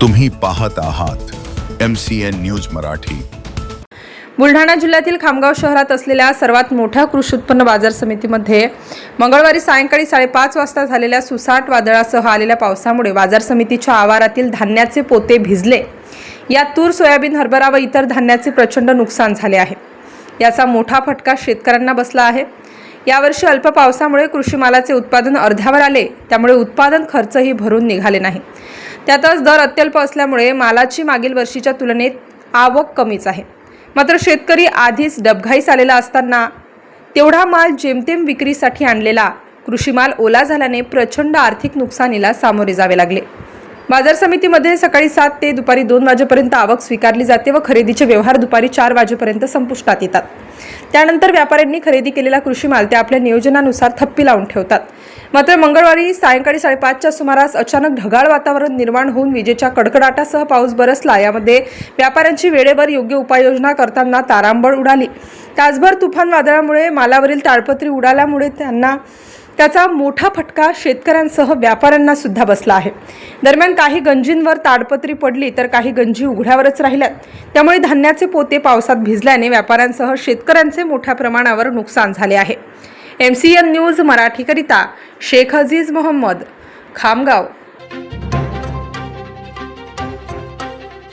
तुम्ही पाहत आहात M C N news Marathi. Buldhana जिल्ह्यातील खामगाव शहरात असलेल्या सर्वात मोठ्या कृषी उत्पन्न बाजार समितीमध्ये मंगळवारी सायंकाळी साडेपाच वाजता झालेल्या सुसाट वादळासह आलेल्या पावसामुळे बाजार समितीच्या आवारातील धान्याचे पोते भिजले. यात तूर सोयाबीन हरभरा व इतर धान्याचे प्रचंड नुकसान झाले आहे. याचा मोठा फटका शेतकऱ्यांना बसला आहे. यावर्षी अल्प पावसामुळे कृषी मालाचे उत्पादन अर्ध्यावर आले. त्यामुळे उत्पादन खर्चही भरून निघाले नाही. त्यातच दर अत्यल्प असल्यामुळे मालाची मागील वर्षीच्या तुलनेत आवक कमीच आहे. मात्र शेतकरी आधीच डबघाईस आलेला असताना तेवढा माल जेमतेम विक्रीसाठी आणलेला कृषी माल ओला झाल्याने प्रचंड आर्थिक नुकसानीला सामोरे जावे लागले. बाजार समितीमध्ये सकाळी सात ते दुपारी दोन वाजेपर्यंत आवक स्वीकारली जाते व खरेदीचे व्यवहार दुपारी चार वाजेपर्यंत संपुष्टात येतात. त्यानंतर व्यापाऱ्यांनी खरेदी केलेला कृषी माल ते आपल्या नियोजनानुसार थप्पी लावून ठेवतात. मात्र मंगळवारी सायंकाळी साडेपाचच्या सुमारास अचानक ढगाळ वातावरण निर्माण होऊन विजेच्या कडकडाटासह पाऊस बरसला. यामध्ये व्यापाऱ्यांची वेळेवर योग्य उपाययोजना करताना तारांबळ उडाली. तासभर तुफान वादळामुळे मालावरील ताडपत्री उडाल्यामुळे त्यांना त्याचा मोठा फटका शेतकऱ्यांसह व्यापाऱ्यांना सुद्धा बसला आहे. दरम्यान काही गंजींवर ताडपत्री पडली तर काही गंजी उघड्यावरच राहिल्यात. त्यामुळे धान्याचे पोते पावसात भिजल्याने व्यापाऱ्यांसह शेतकऱ्यांचे मोठ्या प्रमाणावर नुकसान झाले आहे. एम सी एन न्यूज मराठीकरिता शेख अजीज मोहम्मद खामगाव.